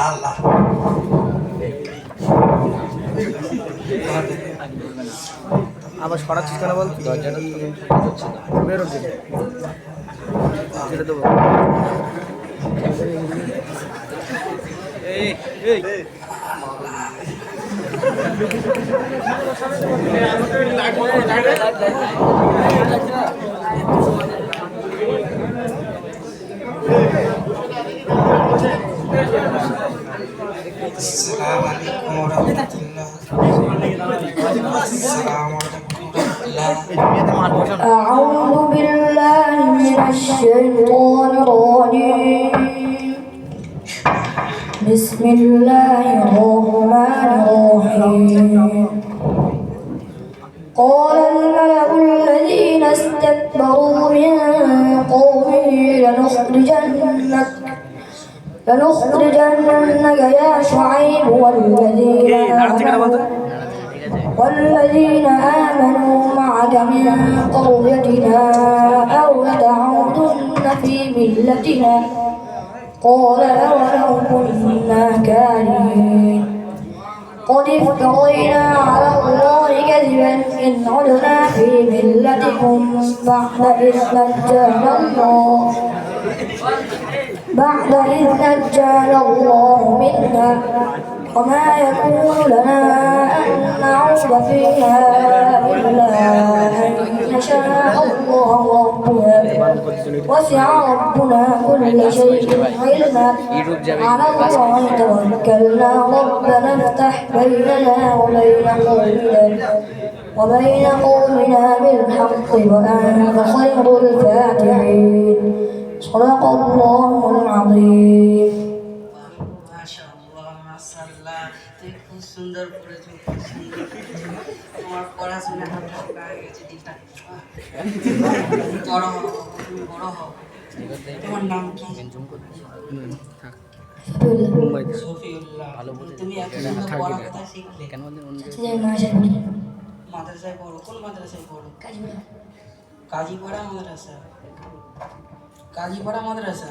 আল্লাহ আবার সরাচ্ছিস কেন বল? দরজাটা বেরোন দিকে ছেড়ে দেবো। السلام عليكم ورحمة الله. السلام عليكم ورحمة الله أعوذ بالله من الشيطان الرجيم. بسم الله الرحمن لنخرجنك يا شعيب والذين آمنوا. والذين آمنوا معك من قريتنا أو لتعودن في ملتنا. قال أولو كنا كارهين. قد افترينا على الله كذبا إن عدنا في ملتكم بعد إذ نجانا الله. بعد إذ نجانا الله منا وما يكون لنا أن نعود فيها إلا أن يشاء الله ربنا. وسع ربنا كل شيء علما. على الله توكلنا ربنا افتح بيننا وبين قومنا وبين قومنا بالحق وأنت خير الفاتحين. صدق الله العظيم মাশাআল্লাহ মাশাআল্লাহ তুই খুব সুন্দর পড়েছিস খুব সুন্দর তোমার পড়াশোনা হাতটা গায়ে গেছে দিলটা বড় হও তুমি বড় হও তোমার নাম কি মুম্বাইতে সফিউল্লাহ তুমি এত সুন্দর পড়া কথা শিখলে কেন বললেন অন্য মাদ্রাসায় পড়ো কোন মাদ্রাসায় পড়ো কাজীপাড়া মাদ্রাসা কাজীপাড়া মাদ্রাসা?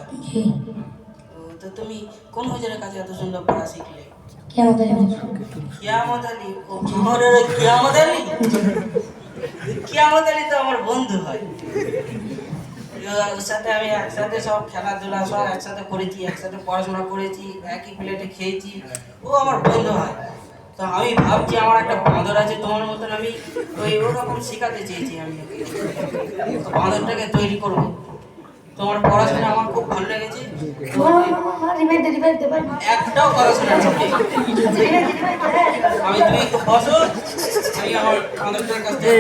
তো তুমি কোন হুজুরের কাছে এত সুন্দর পড়া শিখলে? কিয়ামত আলী? ও ঘরের কিয়ামত আলী? কিয়ামত আলী তো আমার বন্ধু হয়। ওর সাথে আমি একসাথে সব খেলাধুলা সব একসাথে করেছি একসাথে পড়াশোনা করেছি একই প্লেটে খেয়েছি। ও আমার বন্ধু হয়। তো আমি ভাবছি আমার একটা বাঁদর আছে তোমার মতন আমি ওই ওরকম শেখাতে চেয়েছি আমি বাঁদরটাকে তৈরি করব। তোমার পড়াশোনা আমার খুব ভালো লেগেছে। একটাও কথা শোনা আমি তুমি একটু বসো আমি আমার কাছ থেকে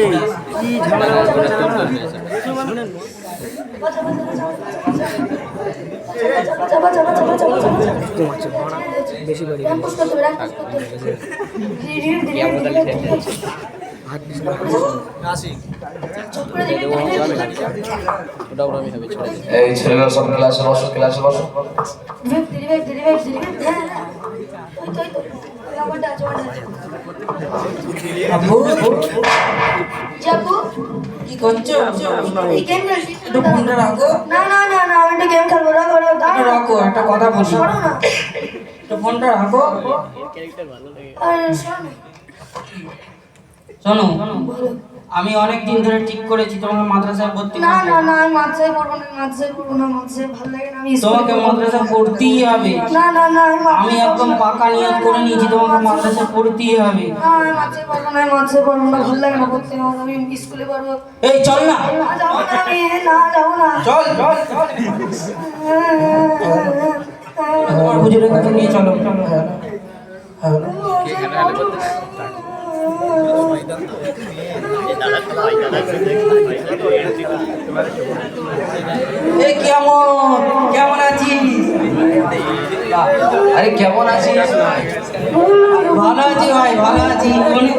বেশি কি করছ একটু রাখো না না না না রাখো একটা কথা বলি শোনো না একটু ফোনটা রাখো আরে শোনো। শোনো আমি অনেক দিন ধরে ঠিক করেছি তোমাকে মাদ্রাসায় ভর্তি না না না আমি মাদ্রাসায় পড়ব না মাদ্রাসায় পড়ব না মাদ্রাসায় ভালো লাগে না আমি তোমাকে পড়ব। মাদ্রাসায় পড়তেই হবে। না না না আমি একদম পাকা নিয়ত করে নিয়েছি তোমাকে মাদ্রাসায় পড়তেই হবে। না আমি মাদ্রাসায় পড়ব না মাদ্রাসায় পড়ব না ভালো লাগে না পড়তে হবে আমি স্কুলে পড়ব। এই চল না। না যাব না আমি না যাব না। চল। চল চল তোমার হুজুরের কাছে নিয়ে চলো। চলো হ্যাঁ। হ্যাঁ কেমন কেমন আছিস আরে কেমন আছিস ভালো আছি ভাই ভালো আছি অনেক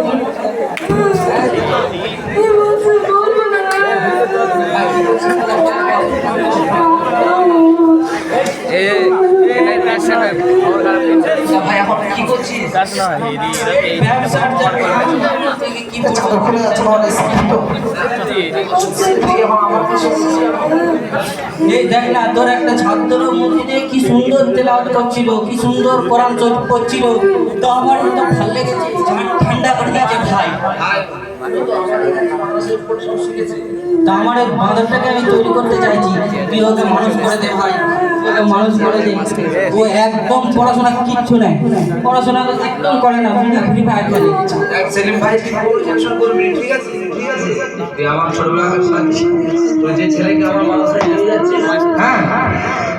দেখ না একটা ছাত্র মসজিদে কি সুন্দর তেলাওয়াত করছিল কি সুন্দর কোরআন শরীফ করছিল তো আমার তো ভালো লেগেছে ঠান্ডা করে দিয়েছে ভাই তা আমার বাঁদরটাকে আমি তৈরি করতে চাইছি। তুই ওকে মানুষ করে দে ভাই। ওকে মানুষ করেছে ও একদম পড়াশোনা কিচ্ছু নেই। পড়াশোনা একদম করে না ফ্রি ফায়ার খেলে। সেলিম ভাই করবি ঠিক আছে? ঠিক আছে। তুই আমার ছোটবেলাকার তুই যে ছেলেকে আমার যাচ্ছিস হ্যাঁ?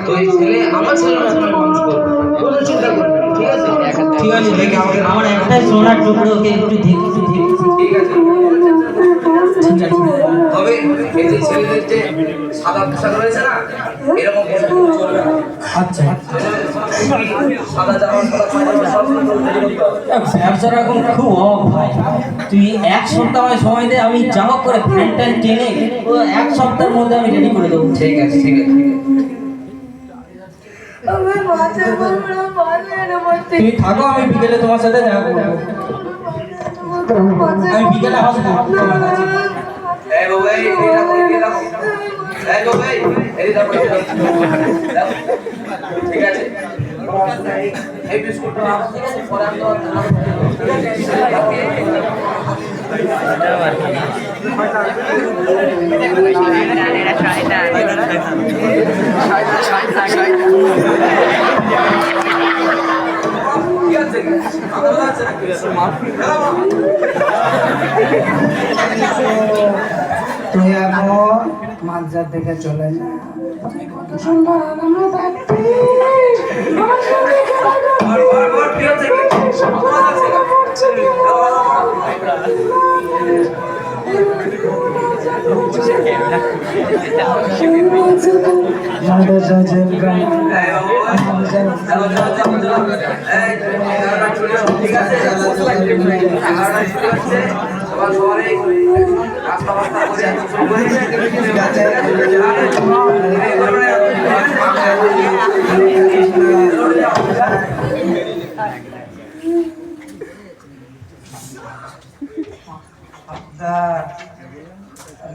তো এই ছেলে আমার ছেলে মানুষ করবে। কোনো চিন্তা করবি ঠিক আছে? ঠিক আছে দেখে আমার একটাই সোনার টুকরো ওকে একটু দেখি একটু দেখি ঠিক আছে। ঠিক তবে এই যে ছেলেদের যে সাদা পোশাক রয়েছে না এরকম পোশাক চলবে না। আচ্ছা। সাদা জামা ব্যবসার এখন খুব অভাব ভাই। তুই এক সপ্তাহ সময় দে আমি হোক করে ফ্যান ট্যান টেনে এক সপ্তাহের মধ্যে আমি রেডি করে দেবো। ঠিক আছে ঠিক আছে। তুমি থাকো আমি বিকেলে তোমার সাথে দেখা করব। আমি বিকেলে আসব তোমার কাছে। এই বাবু এই এই দেখো এই দেখো এই বাবু এই এই দেখো। দেখো। ঠিক আছে এই বিস্কুটটা আমার পরে আমি তোমার ঠিক আছে ঠিক আছে আমার আছে তুই এখন মাদ্রাস থেকে চলে যা সুন্দর আমরা থাকতে আমার সঙ্গে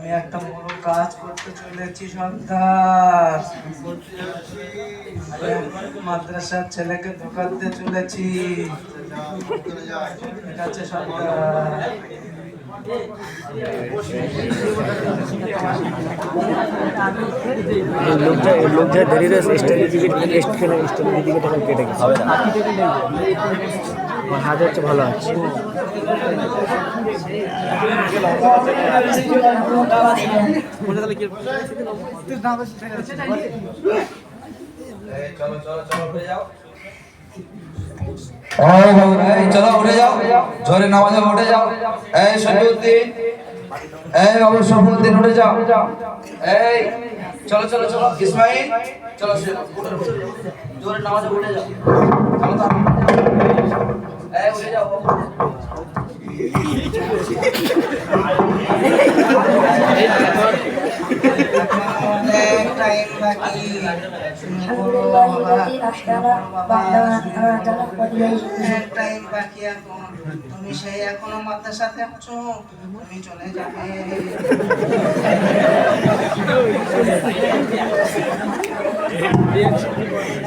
আমি একটা বড় কাজ করতে চলেছি সর্দার। মাদ্রাসার ছেলেকে ঢোকাতে চলেছি। ঠিক আছে সর্দার। লোক যা দেরি দিকে তখন কেটে গেছে হবে না। আমার হাতে হচ্ছে ভালো আছে। চলো, উঠে যাও। জোরে নামাজ উঠে যাও। এই সফিউদ্দিন এই বাবু সফিউদ্দিন উঠে যাও। এই, চলো চলো চলো। ইসমাইল, চলো। জোরে নামাজ উঠে যাও। তুমি সেই এখনও মাদ্রাসাতে আছো তুমি চলে যাবে এটা কি এটা কি এটা কি পড়েছিল ওইটা কি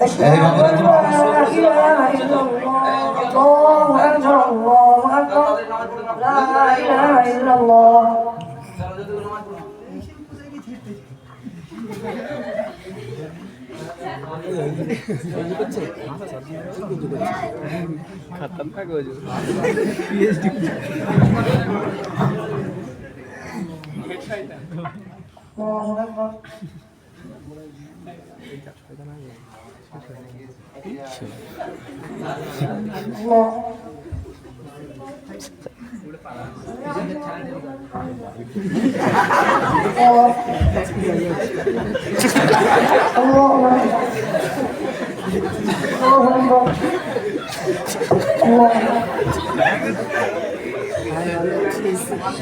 أشهد أن لا إله إلا الله الله أكبر الله أكبر لا إله إلا الله खत्म था गो जो पीएचडी अल्लाह हू अकबर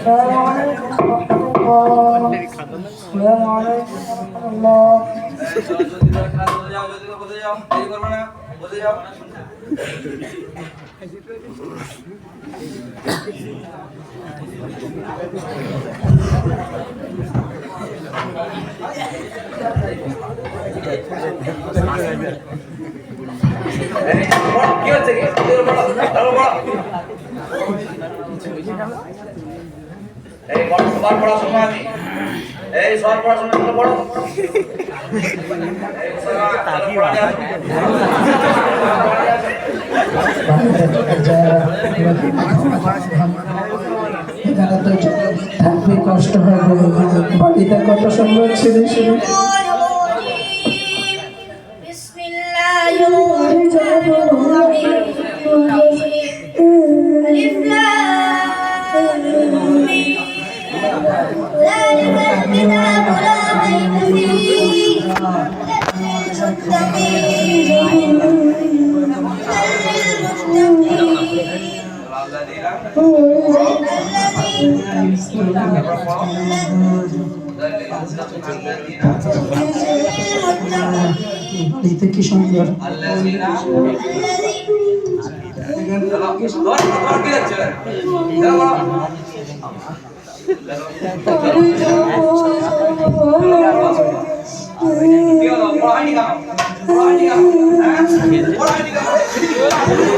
Oh, কি হচ্ছে কি? এই বড় সবার পড়াশোনা আমি। এই সবার পড়াশোনা পড়ো। থাকবে কষ্ট হবে বাড়িতে কত সুন্দর ছেলে শুনে দেখতে কি সুন্দর Oh, তোমার- তোমার কি হচ্ছে? চলো, বলো। কি হলো? পড়া হয়নি কেন? পড়া হয়নি কেন? হ্যাঁ? পড়া হয়নি কেন? তোমার কি হচ্ছে? পড়া।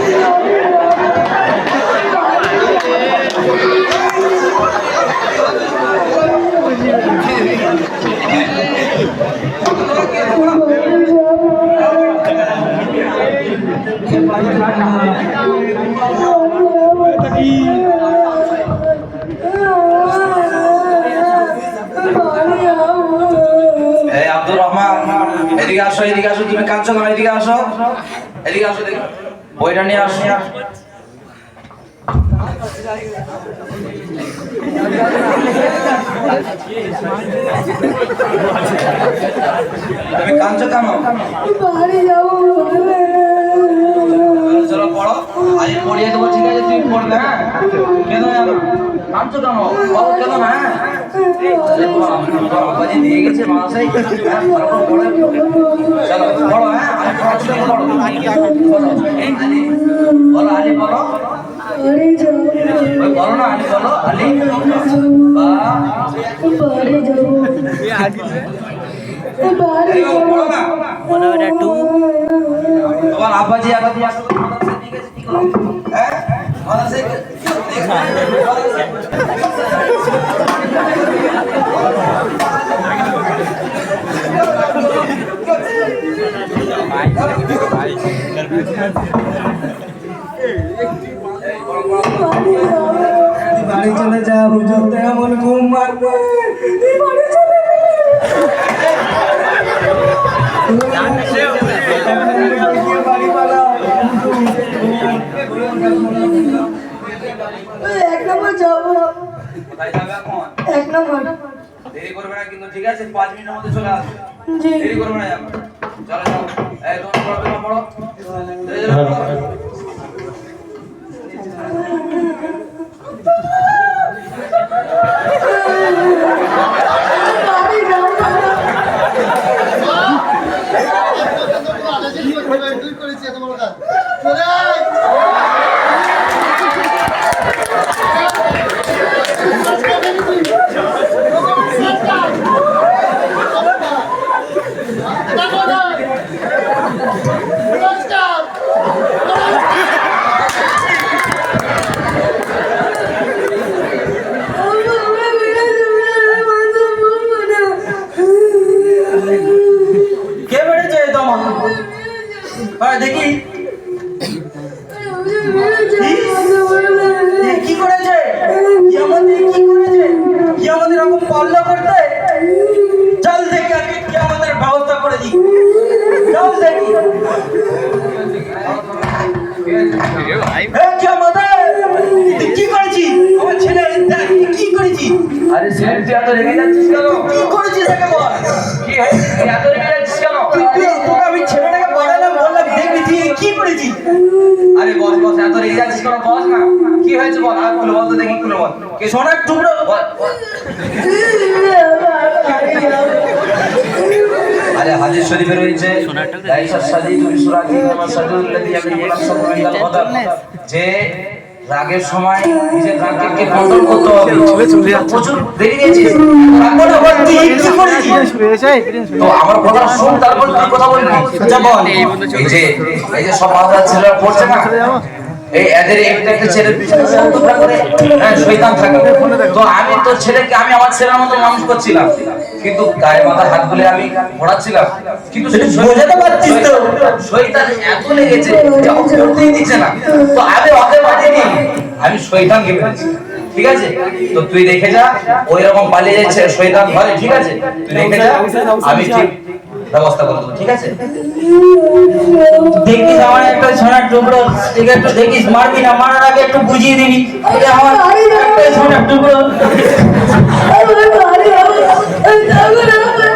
এই আব্দুর রহমান এদিকে আসো এদিকে আসো তুমি কাঁদছো কেন এদিকে আসো এদিকে আসো দেখি বইটা নিয়ে আসো। তুমি কাঁদছো কেন? চলো পড়ো আজ পড়িয়ে দেবো ঠিক আছে তুমি পড়বে হ্যাঁ? কেন কাঁদছো কেন কেন না হ্যাঁ? বাবাজি গেছে চলো আমি বলো আলি বলো। বলো না আলি বলো আলি বা। এই না। তোমার আব্বাজি আব্বাজি বাড়ি চলে যা হুজুর এমন ঘুম মারবে বাড়ি চলে যা। বাড়ি পালাও। এক নম্বর যাব কোথায় যাবে এখন এক নম্বর দেরি করবে না কিন্তু ঠিক আছে পাঁচ মিনিটের মধ্যে চলে আসবে জি দেরি করবে না যেন। চলো চলো এই তোমার পড়ো তোমার পড়ো ধীরে ধীরে পড়ো। কে মেরেছে তোমার আরে দেখি এ কি করেছে কি আমাদের কি করেছে কি আমাদের এরকম পাল্লা করতে চল দেখি আজকে কি আমাদের ব্যবস্থা করে বৌদি যাও দেখি এই কি আমাদের তুই কি করেছিস আমার ছেলে দেখ, তুই কি করেছিস? আরে ছেলে তুই এত রেগে যাচ্ছিস কেন? কি করেছিস একে বল? কি হয়েছে? তুই এত রেগে যাচ্ছিস কেন? তুই তুই- তোকে আমি ছেলেটাকে পাঠালাম বললাম দেখবি তুই কি করেছিস? আরে বস বস এত রেগে যাচ্ছিস কেন? বস না। কি হয়েছে বল? আর খুলে বল তো দেখি খুলে বল। কে সোনার টুকরো। আরে হাজির শরীফে রয়েছে সাজি তুমি সুরাজি আমার আমি বললাম সব যে রাগের সময় নিজের রাগকে কন্ট্রোল করতে হবে। প্রচুর দেরি দিয়েছিস রাখব না বল তুই কি করেছিস তো আমার কথা শুন তারপর তুই কথা বলবি। যা বল। এই যে এই যে সব মাথা ছেলেরা পড়ছে না এই এদের একটা একটা ছেলের পিছনে হ্যাঁ, শয়তান থাকে তো আমি তো ছেলেকে আমি আমার ছেলের মতো মানুষ করছিলাম। কিন্তু গায়ে মাথা হাত গুলে আমি পড়াচ্ছিলাম কিন্তু বোঝাতে পারছিস তো? শয়তান এত লেগেছে উঠতেই দিচ্ছে না। তো আমি ওকে পাঠিয়ে আমি শয়তানকে মেরেছি ঠিক আছে? তো তুই দেখে যা ওই রকম পালিয়ে যাচ্ছে শয়তান ধরে ঠিক আছে? তুই দেখে যা আমি ঠিক ব্যবস্থা করে দেবো ঠিক আছে? দেখিস আমার একটা সোনার টুকরো একটু দেখিস মারবি না মারার আগে একটু বুঝিয়ে দিবি। আমার একটা সোনার টুকরো। Está bueno para